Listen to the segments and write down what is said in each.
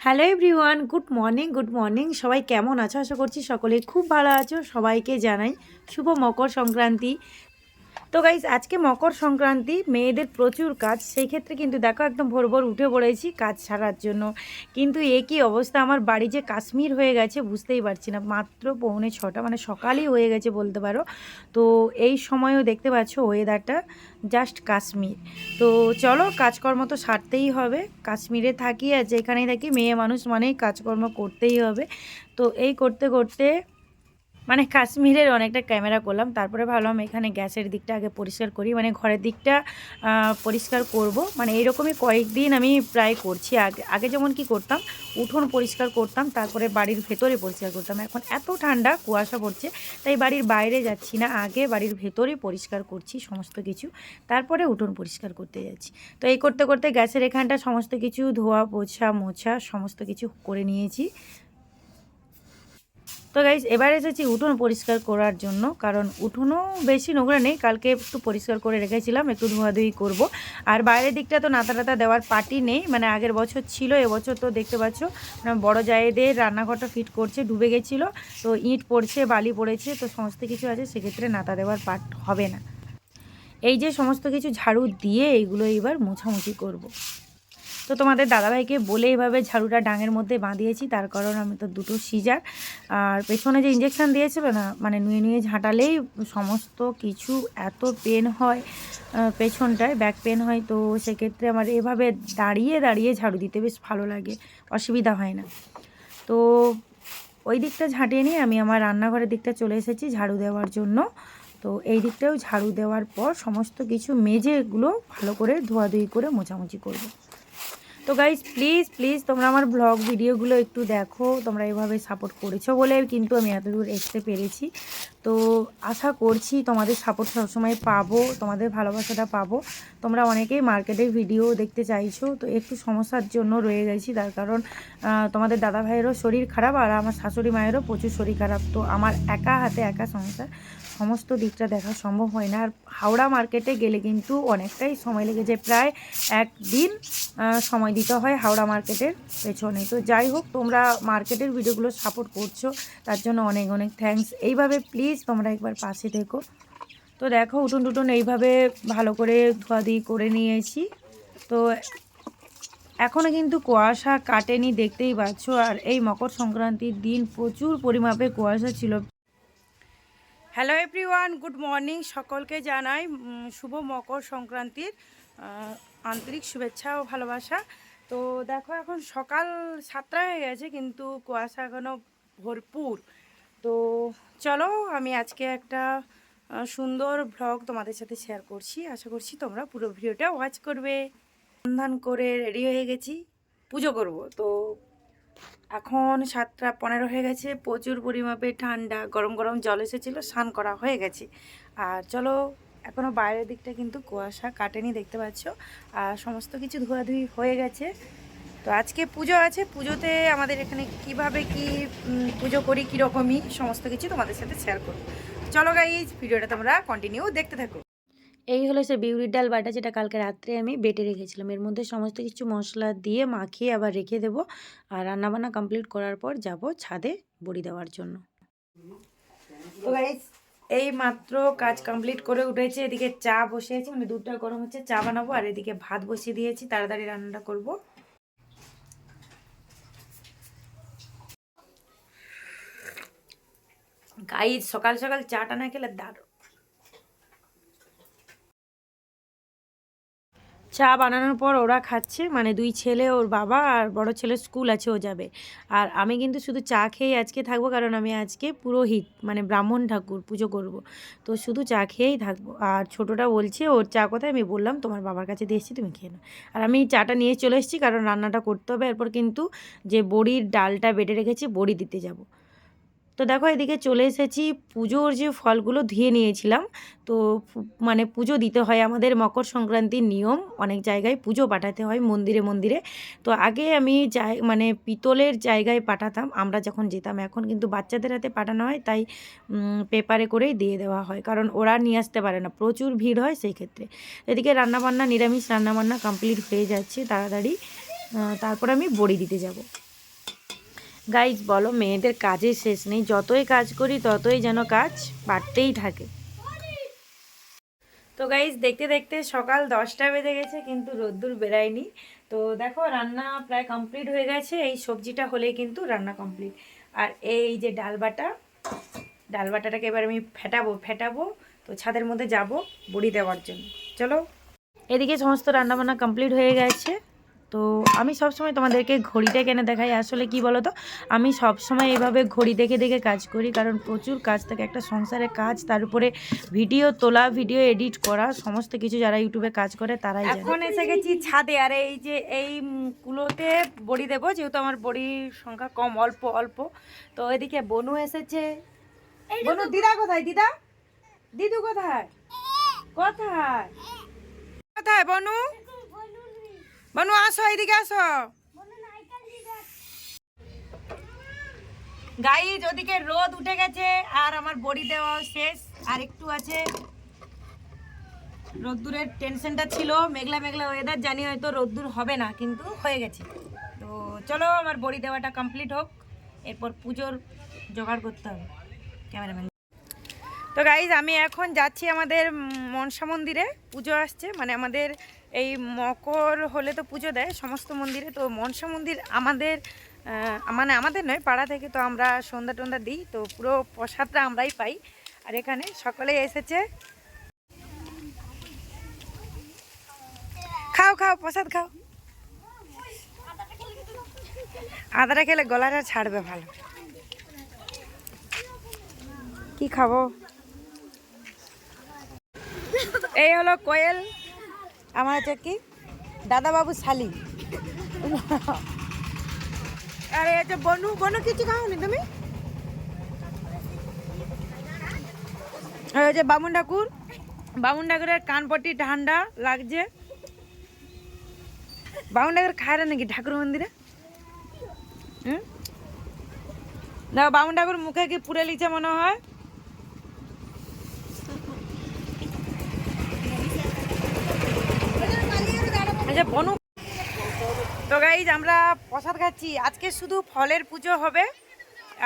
Hello everyone good morning good morning সবাই কেমন আছো? আশা করছি সকলে খুব ভালো আছো। সবাইকে জানাই শুভ মকর সংক্রান্তি। তো গাইজ আজকে মকর সংক্রান্তি, মেয়েদের প্রচুর কাজ, সেই ক্ষেত্রে কিন্তু দেখো একদম ভোর ভোর উঠে পড়েছি কাজ ছাড়ার জন্য। কিন্তু এ কী অবস্থা? আমার বাড়ি যে কাশ্মীর হয়ে গেছে, বুঝতেই পারছি না। মাত্র পৌনে ছটা মানে সকালই হয়ে গেছে বলতে পারো। তো এই সময়ও দেখতে পাচ্ছ ওয়েদারটা জাস্ট কাশ্মীর। তো চলো, কাজকর্ম তো সারতেই হবে। কাশ্মীরে থাকি আর যেখানেই থাকি, মেয়ে মানুষ মানেই কাজকর্ম করতেই হবে। তো এই করতে করতে মানে কাশ্মীরের অনেকটা ক্যামেরা করলাম, তারপরে ভাবলাম এখানে গ্যাসের দিকটা আগে পরিষ্কার করি মানে ঘরের দিকটা পরিষ্কার করব। মানে এইরকমই কয়েকদিন আমি প্রায় করছি। আগে আগে যেমন কি করতাম, উঠোন পরিষ্কার করতাম, তারপরে বাড়ির ভেতরে পরিষ্কার করতাম। এখন এত ঠান্ডা, কুয়াশা পড়ছে, তাই বাড়ির বাইরে যাচ্ছি না, আগে বাড়ির ভেতরে পরিষ্কার করছি সমস্ত কিছু, তারপরে উঠোন পরিষ্কার করতে যাচ্ছি। তো এই করতে করতে গ্যাসের এখানটা সমস্ত কিছু ধোয়া, পোছা, মোছা, সমস্ত কিছু করে নিয়েছি। তো গাইজ এবার এসেছি উঠোন পরিষ্কার করার জন্য, কারণ উঠোনও বেশি নোংরা নেই, কালকে একটু পরিষ্কার করে রেখেছিলাম, একটু ধোয়াধুয়ি করব আর বাইরের দিকটা তো নাতা টাতা দেওয়ার পাটি নেই মানে আগের বছর ছিল, এবছর তো দেখতে পাচ্ছ মানে বড় জায়েদের রান্নাঘরটা ফিট করছে, ডুবে গেছিল, তো ইট পড়ছে, বালি পড়েছে, তো সমস্ত কিছু আছে, সেক্ষেত্রে নাতা দেওয়ার পাট হবে না এই যে সমস্ত কিছু ঝাড়ু দিয়ে, এইগুলো এবার মোছামুছি করব। তো তোমাদের দাদাভাইকে বলে এইভাবে ঝাড়ুটা ডাঙের মধ্যে বাঁধিয়েছি, তার কারণ আমি তো দুটো সিজার। আর পেছনে যে ইঞ্জেকশান দিয়েছিল না মানে নুয়ে নুয়ে ঝাঁটালেই সমস্ত কিছু এত পেন হয় পেছনটায় ব্যাক পেন হয়, তো সেক্ষেত্রে আমার এভাবে দাঁড়িয়ে দাঁড়িয়ে ঝাড়ু দিতে বেশ ভালো লাগে, অসুবিধা হয় না। তো ওই দিকটা ঝাঁটিয়ে নিয়ে আমি আমার রান্নাঘরের দিকটা চলে এসেছি ঝাড়ু দেওয়ার জন্য। তো এই দিকটাও ঝাড়ু দেওয়ার পর সমস্ত কিছু মেজেগুলো ভালো করে ধোয়াধুয়ি করে মোছামুছি করব। তো গাইজ প্লিজ প্লিজ তোমরা আমার ব্লগ ভিডিওগুলো একটু দেখো। তোমরা এভাবে সাপোর্ট করেছ বলে কিন্তু আমি এত দূর এসতে পেরেছি। তো আশা করছি তোমাদের সাপোর্ট সবসময় পাবো, তোমাদের ভালোবাসাটা পাবো। তোমরা অনেকেই মার্কেটের ভিডিও দেখতে চাইছো, তো একটু সমস্যার জন্য রয়ে গেছি। তার কারণ তোমাদের দাদা ভাইয়েরও শরীর খারাপ আর আমার শাশুড়ি মায়েরও প্রচুর শরীর খারাপ। তো আমার একা হাতে একা সংসার, সমস্ত দিকটা দেখা সম্ভব হয় না। আর হাওড়া মার্কেটে গেলে কিন্তু অনেকটাই সময় লেগে যায়। প্রায় একদিন সময় দিতে হয় হাওড়া মার্কেটের পেছনে। তো যাই হোক, তোমরা মার্কেটের ভিডিওগুলো সাপোর্ট করছ, তার জন্য অনেক অনেক থ্যাঙ্কস এইভাবে প্লিজ তোমরা একবার পাশে থেকো তো দেখো, উঠুন টুটুন এইভাবে ভালো করে ধোয়াধুয়ি করে নিয়েছি। তো এখনও কিন্তু কুয়াশা কাটেনি, দেখতেই পাচ্ছ। আর এই মকর সংক্রান্তির দিন প্রচুর পরিমাপে কুয়াশা ছিল। হ্যালো এভরিওয়ান গুড মর্নিং সকলকে জানাই। শুভ মকর সংক্রান্তির আন্তরিক শুভেচ্ছা ও ভালোবাসা। তো দেখো, এখন সকাল সাতটা হয়ে গেছে, কিন্তু কুয়াশা এখনও ভরপুর। তো চলো আমি আজকে একটা সুন্দর ভ্লগ তোমাদের সাথে শেয়ার করছি। আশা করছি তোমরা পুরো ভিডিওটা ওয়াচ করবে। সন্ধান করে রেডি হয়ে গেছি। পুজো করব। তো এখন সাতটা পনেরো হয়ে গেছে। প্রচুর পরিমাপে ঠান্ডা, গরম গরম জল এসেছিল, স্নান করা হয়ে গেছে। আর চলো এখনও বাইরের দিকটা কিন্তু কুয়াশা কাটেনি, দেখতে পাচ্ছ। আর সমস্ত কিছু ধোয়াধুয়ি হয়ে গেছে। তো আজকে পুজো আছে পুজোতে আমাদের এখানে কীভাবে কি পুজো করি কীরকমই সমস্ত কিছু তোমাদের সাথে শেয়ার করব। চলো গাইজ ভিডিওটা তোমরা কন্টিনিউ দেখতে থাকো। এই হলো সে বিউরির ডাল বাটা যেটা কালকে রাত্রে আমি বেটে রেখেছিলাম। এর মধ্যে সমস্ত কিছু মশলা দিয়ে মাখিয়ে আবার রেখে দেবো আর রান্নাবান্না কমপ্লিট করার পর যাব ছাদে বড়ি দেওয়ার জন্য। তো গাইজ এই মাত্র কাজ কমপ্লিট করে উঠেছে। এদিকে চা বসিয়েছি মানে দুধটা গরম হচ্ছে চা বানাবো আর এদিকে ভাত বসিয়ে দিয়েছি। তাড়াতাড়ি রান্নাটা করব। গাইজ সকাল সকাল চাটা না খেলে দারুণ। চা বানানোর পর ওরা খাচ্ছে মানে দুই ছেলে, ওর বাবা আর বড় ছেলে স্কুল আছে, ও যাবে। আর আমি কিন্তু শুধু চা খেয়েই আজকে থাকব, কারণ আমি আজকে পুরোহিত মানে ব্রাহ্মণ ঠাকুর পুজো করব। তো শুধু চা খেয়েই থাকব। আর ছোটোটা বলছে, ওর চা কোথায়? আমি বললাম, তোমার বাবার কাছে দিয়ে এসেছি, তুমি খেয়ে নাও। আর আমি চাটা নিয়ে চলে এসেছি, কারণ রান্নাটা করতে হবে। এরপর কিন্তু যে বড়ির ডালটা বেটে রেখেছি, বড়ি দিতে যাব। তো দেখো এদিকে চলে এসেছি। পুজোর যে ফলগুলো ধুয়ে নিয়েছিলাম, তো মানে পুজো দিতে হয় আমাদের মকর সংক্রান্তির নিয়ম। অনেক জায়গায় পুজো পাঠাতে হয় মন্দিরে মন্দিরে। তো আগে আমি যাই মানে পিতলের জায়গায় পাঠাতাম। আমরা যখন যেতাম এখন কিন্তু বাচ্চাদের হাতে পাঠানো হয়, তাই পেপারে করেই দিয়ে দেওয়া হয়। কারণ ওরা নিয়ে আসতে পারে না, প্রচুর ভিড় হয় সেই ক্ষেত্রে। এদিকে রান্নাবান্না, নিরামিষ রান্নাবান্না কমপ্লিট হয়ে যাচ্ছে তাড়াতাড়ি। তারপর আমি বড়ি দিতে যাব। গাইজ বলো, মেয়েদের কাজের শেষ নেই। যতই কাজ করি, ততই যেন কাজ বাড়তেই থাকে। তো গাইজ দেখতে দেখতে সকাল দশটা বেজে গেছে, কিন্তু রোদ্দুর বেরায়নি। তো দেখো, রান্না প্রায় কমপ্লিট হয়ে গেছে। এই সবজিটা হলেই কিন্তু রান্না কমপ্লিট আর এই যে ডাল বাটা, ডাল বাটাটাকে এবার আমি ফেটাবো ফেটাবো। তো ছাদের মধ্যে যাব বড়ি দেওয়ার জন্য। চলো। এদিকে সমস্ত রান্নাবান্না কমপ্লিট হয়ে গেছে। তো আমি সবসময় তোমাদেরকে ঘড়িটা কেনে দেখাই? আসলে কি বলো তো আমি সবসময় এভাবে ঘড়ি দেখে দেখে কাজ করি কারণ প্রচুর কাজ থাকে। একটা সংসারের কাজ তার উপরে ভিডিও তোলা ভিডিও এডিট করা সমস্ত কিছু যারা ইউটিউবে কাজ করে তারাই এখন এসে গেছি ছাদে। আর এই যে এই কুলোতে বড়ি দেবো যেহেতু আমার বড়ির সংখ্যা কম অল্প অল্প। তো এদিকে বনু এসেছে। বনু দিদা কোথায়? দিদা? দিদু কোথায়? কোথায়? কোথায় বনু? বনু আসো, এইদিকে আসো। গাইজ ওদিকে রোদ উঠে গেছে, আর আমার বড়ি দেওয়া শেষ, আর একটু আছে। রোদ্দুরের টেনশনটা ছিল, মেঘলা মেঘলা ওয়েদার জানি হয়তো রোদ্দুর হবে না, কিন্তু হয়ে গেছে। তো চলো, আমার বড়ি দেওয়াটা কমপ্লিট হোক, এরপর পুজোর জোগাড় করতে হবে ক্যামেরাম্যান তো গাইজ আমি এখন যাচ্ছি আমাদের মনসা মন্দিরে, পুজো আসছে মানে আমাদের এই মকর হলে তো পুজো দেয় সমস্ত মন্দিরে, তো মনসা মন্দির আমাদের মানে আমাদের নয়, পাড়া থেকে তো আমরা সন্ধ্যা টন্ধা দিই, তো পুরো প্রসাদটা আমরাই পাই। আর এখানে সকলে এসেছে। খাও খাও, প্রসাদ খাও। আদাটা খেলে গলাটা ছাড়বে ভালো। কি খাব? এই হলো কোয়েল। আমার হচ্ছে কি? দাদাবাবু শালি। আরে এটা বনু বনু কিছু খাওনি তুমি? আর যে বামুন ঠাকুর। বামুন ঠাকুরের কানপটি ঠান্ডা লাগছে। বামুন ঠাকুর খায় না নাকি ঠাকুর মন্দিরে? হুম? না, বামুন ঠাকুর মুখে কি পুড়ে লিছে মনে হয়? বনু তো গাইজ আমরা প্রসাদ খাচ্ছি। আজকে শুধু ফলের পুজো হবে।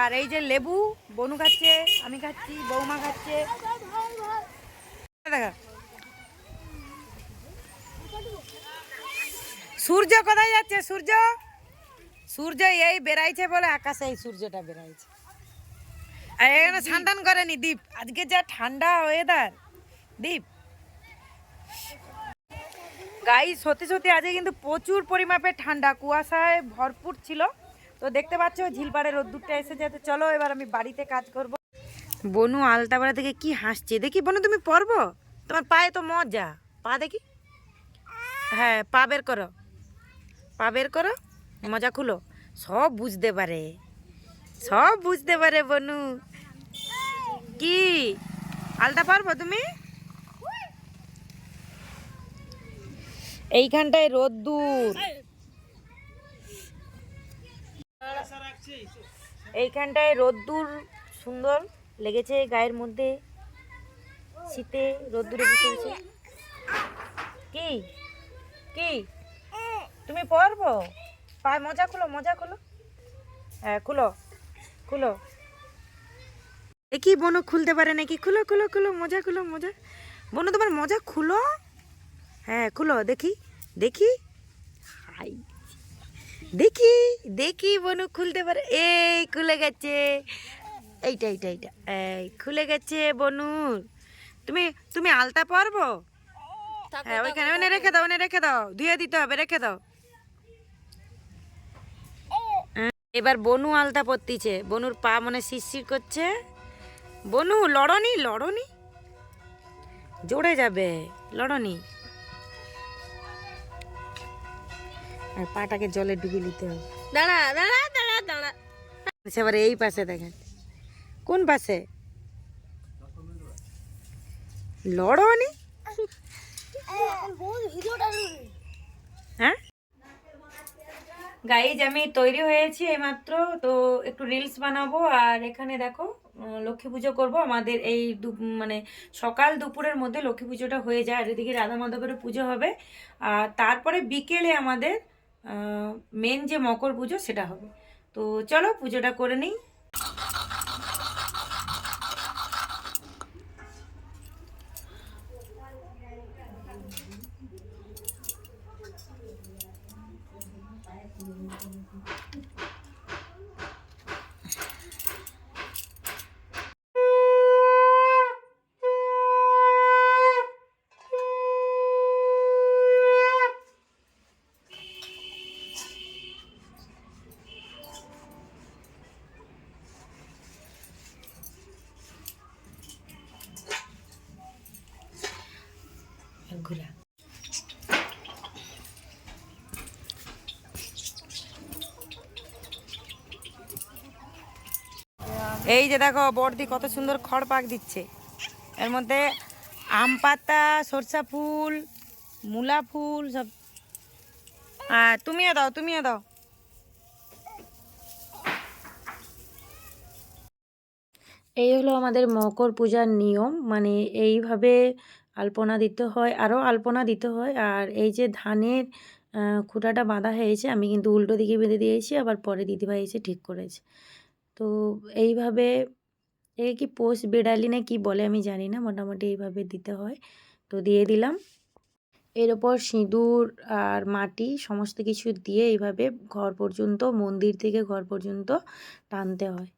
আর এই যে লেবু, বনু খাচ্ছে, আমি খাচ্ছি, বৌমা খাচ্ছে। সূর্য কোথায় যাচ্ছে, সূর্য? সূর্য এই বেড়াইছে বলে আকাশে, এই সূর্যটা বেড়াইছে। আর এখানে স্নান করেনি, দীপ। আজকে যা ঠান্ডা ওয়েদার দীপ। গাই সত্যি সত্যি আজকে কিন্তু প্রচুর পরিমাপে ঠান্ডা। কুয়াশায় ভরপুর ছিল। তো দেখতে পাচ্ছ, ঝিলপাড়ে রোদ্দুরটা এসে যেতে চলো এবার আমি বাড়িতে কাজ করব। বনু আলতাপাড়া থেকে কি হাসছে? দেখি, বনু, তুমি পরবো তোমার পায়ে তো মজা। পা দেখি। হ্যাঁ পা বের করো। পা বের করো। মজা খুলো। সব বুঝতে পারে। সব বুঝতে পারে বনু। কি? আলতা পারব তুমি? এইখানটায় রোদ্দুর এইখানটায় রোদ্দুর সুন্দর লেগেছে গায়ের মধ্যে। শীতে রোদ্দুরে বসে কি? কি? তুমি পরবো? পায়ে মজা খুলো মজা খুলো। হ্যাঁ খুলো খুলো। এ কি বনু খুলতে পারে নাকি? খুলো খুলো খুলো, মজা খুলো, মজা। বনু, তোমার মজা খুলো? হ্যাঁ খুলো দেখি দেখি। হাই। দেখি দেখি বনু খুলতে পারে। এই খুলে গেছে। এইটা এইটা এইটা। এই খুলে গেছে বনুর তুমি তুমি আলতা পারব? হ্যাঁ ওইখানে ওনে রেখে দাও ওনে রেখে দাও। ধুয়ে দিতে হবে রেখে দাও। হ্যাঁ, এবার বনু আলতা পরতিছে। বনুর পা মনে শিরশির করছে। বনু লড়নি লড়নি? জোরে যাবে লড়নি। আর পাটাকে জলে ডুবে নিতে হবে। দাঁড়া দাঁড়া দাঁড়া দাঁড়া। এবার এই পাশে দেখেন। কোন পাশে? লড়নি হ্যাঁ? গাইজ আমি তৈরি হয়েছি এইমাত্র, তো একটু রিলস বানাবো। আর এখানে দেখো লক্ষ্মী পুজো করব। আমাদের এই মানে সকাল দুপুরের মধ্যে লক্ষ্মী পুজোটা হয়ে যায়। আর এদিকে রাধা মাধবের পুজো হবে। আর তারপরে বিকেলে আমাদের মেন যে মকর পুজো সেটা হবে। তো চলো পুজোটা করে নিই। ঘুরা এই যে দেখো বর্দি কত সুন্দর খড় পাক দিচ্ছে। এর মধ্যে আম পাতা সরষা ফুল মূলা ফুল সব। হ্যাঁ তুমিও দাও তুমিও দাও। এই হলো আমাদের মকর পূজার নিয়ম মানে এইভাবে আলপনা দিতে হয়, আরও আলপনা দিতে হয়। আর এই যে ধানের খুঁটাটা বাঁধা হয়েছে, আমি কিন্তু উল্টো দিকে বেঁধে দিয়েছি, আবার পরে দিদিভাই এসে ঠিক করেছে। তো এইভাবে, এ কি পোষ বেড়ালি না কি বলে আমি জানি না, মোটামুটি এইভাবে দিতে হয়। তো দিয়ে দিলাম। এর ওপর সিঁদুর আর মাটি সমস্ত কিছু দিয়ে এইভাবে ঘর পর্যন্ত, মন্দির থেকে ঘর পর্যন্ত টানতে হয়।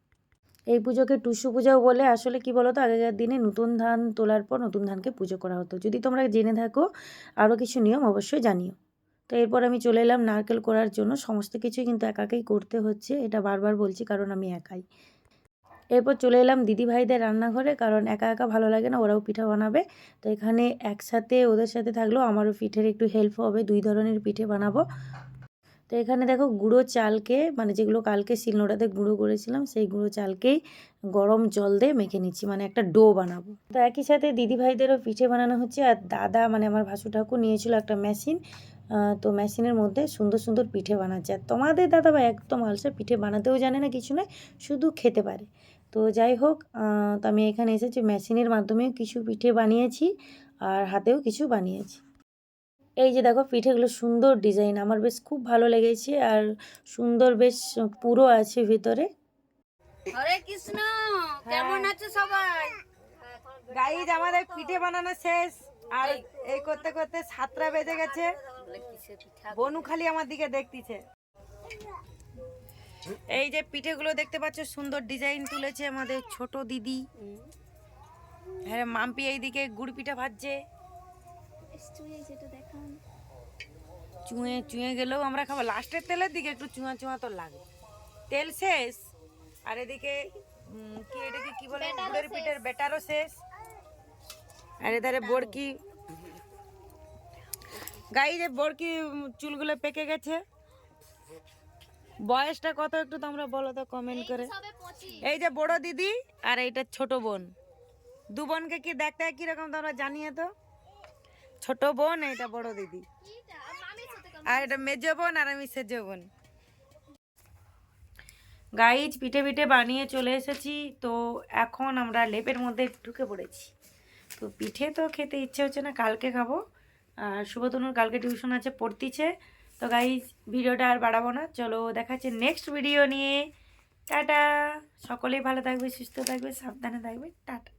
এই পুজোকে টুসু পূজাও বলে। আসলে কি বলতো, আগেকার দিনে নতুন ধান তোলার পর নতুন ধানকে পুজো করা হতো। যদি তোমরা জেনে থাকো আরও কিছু নিয়ম অবশ্যই জানিও। তো এরপর আমি চলে এলাম নারকেল করার জন্য। সমস্ত কিছুই কিন্তু একাকেই করতে হচ্ছে, এটা বারবার বলছি কারণ আমি একাই। এরপর চলে এলাম দিদি ভাইদের রান্নাঘরে কারণ একা একা ভালো লাগে না, ওরাও পিঠা বানাবে। তো এখানে একসাথে, ওদের সাথে থাকলেও আমারও পিঠের একটু হেল্প হবে। দুই ধরনের পিঠে বানাবো। তো এখানে দেখো গুঁড়ো চালকে মানে যেগুলো কালকে শিলনোড়াতে গুঁড়ো করেছিলাম, সেই গুঁড়ো চালকেই গরম জল দিয়ে মেখে নিচ্ছি মানে একটা ডো বানাবো। তো একই সাথে দিদি ভাইদেরও পিঠে বানানো হচ্ছে, আর দাদা মানে আমার ভাসু ঠাকুর নিয়েছিল একটা মেশিন তো মেশিনের মধ্যে সুন্দর সুন্দর পিঠে বানাচ্ছে। আর তোমাদের দাদা ভাই একদম আলসা, পিঠে বানাতেও জানে না কিছু নয়, শুধু খেতে পারে। তো যাই হোক তো আমি এখানে এসেছি, মেশিনের মাধ্যমেও কিছু পিঠে বানিয়েছি, আর হাতেও কিছু বানিয়েছি। এই যে দেখো পিঠেগুলো সুন্দর ডিজাইন আমার বেশ খুব ভালো লেগেছে আর সুন্দর বেশ পুরো আছে ভিতরে। হরে কৃষ্ণ কেমন আছে সবাই? গাইজ আমাদের পিঠে বানানো শেষ। আর এই করতে করতে সাতটা বেজে গেছে। বনু খালি আমার দিকে দেখতিছে। এই যে পিঠেগুলো দেখতে পাচ্ছ সুন্দর ডিজাইন তুলেছে আমাদের ছোট দিদি। হ্যাঁ মাম্পি এইদিকে গুড় পিঠা ভাজছে। চুঁয়ে চুঁয়ে গেলেও আমরা খাব। লাস্টের তেলের দিকে একটু চুঁয়া চুঁয়া তো লাগে। তেল শেষ আর এদিকে কি এটাকে কি বলে? গুড়ের পিঠের বেটারও শেষ। আর এধারে বড়কি গাই যে বড়কি চুলগুলো পেকে গেছে। বয়সটা কত একটু তোমরা বলো তো কমেন্ট করে। এই যে বড় দিদি আর এইটা ছোট বোন। দু বোনকে কি দেখতে কীরকম তোমরা জানিয়ে তো ছোট বোন, এটা বড় দিদি। আর এটা মেজো বোন আর আমি সেজো বোন। গাইজ পিঠে পিঠে বানিয়ে চলে এসেছি। তো এখন আমরা লেপের মধ্যে ঢুকে পড়েছি। তো পিঠে তো খেতে ইচ্ছে হচ্ছে না, কালকে খাব। আর শুভতনুর কালকে টিউশন আছে, পড়তিছে। তো গাইজ ভিডিওটা আর বাড়াবো না। চলো দেখাচ্ছে নেক্সট ভিডিও নিয়ে। টাটা! সকলেই ভালো থাকবে, সুস্থ থাকবে, সাবধানে থাকবে। টাটা!